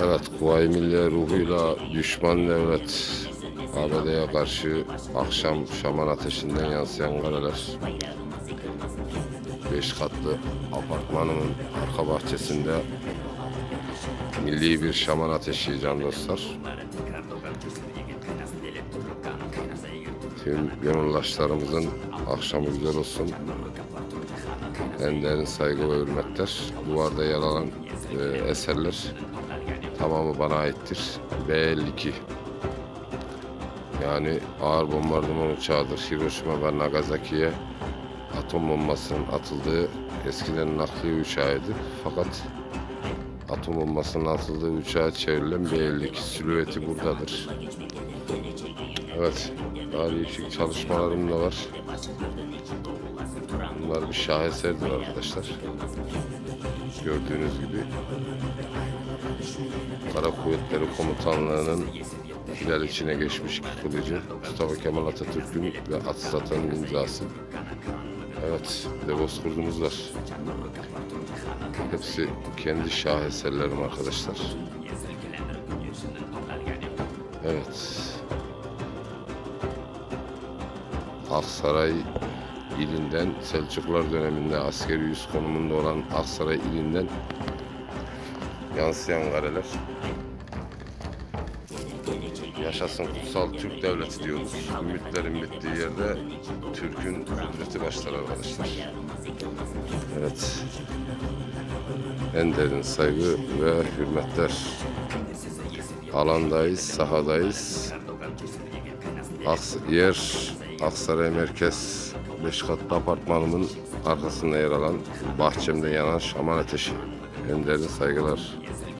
Evet, Kuvayi Milliye ruhuyla düşman devlet ABD'ye karşı akşam şaman ateşinden yansıyan kareler. Beş katlı apartmanımın arka bahçesinde milli bir şaman ateşi can dostlar. Tüm gönüllaşlarımızın akşamı güzel olsun. En derin saygı ve hürmetler. Duvarda yer alan e, eserler tamamı bana aittir. B-52 yani ağır bombardıman uçağıdır. Hiroşima ve Nagasaki'ye atom bombasının atıldığı eskiden nakliye uçağıydı. Fakat atom bombasının atıldığı uçağa çevrilen B-52 silüeti buradadır. Evet, daha değişik çalışmalarım da var. Bunlar bir şaheserdir arkadaşlar. Gördüğünüz gibi Kara Kuvvetleri Komutanlığı'nın hilal içine geçmiş kılıcı Mustafa Kemal Atatürk'ün ve Atan'ın imzası. Evet, bir de var. Hepsi kendi şaheserlerim arkadaşlar. Evet. Aksaray ilinden Selçuklular döneminde askeri üs konumunda olan Aksaray ilinden yansıyan kareler. Yaşasın kutsal Türk devleti diyoruz. Ümitlerin bittiği yerde Türk'ün kudreti başlar arkadaşlar. Evet. En derin saygı ve hürmetler. Alandayız, sahadayız. Aks yer Aksaray Merkez 5 katlı apartmanımın arkasında yer alan bahçemde yanan şaman ateşi. En derin saygılar.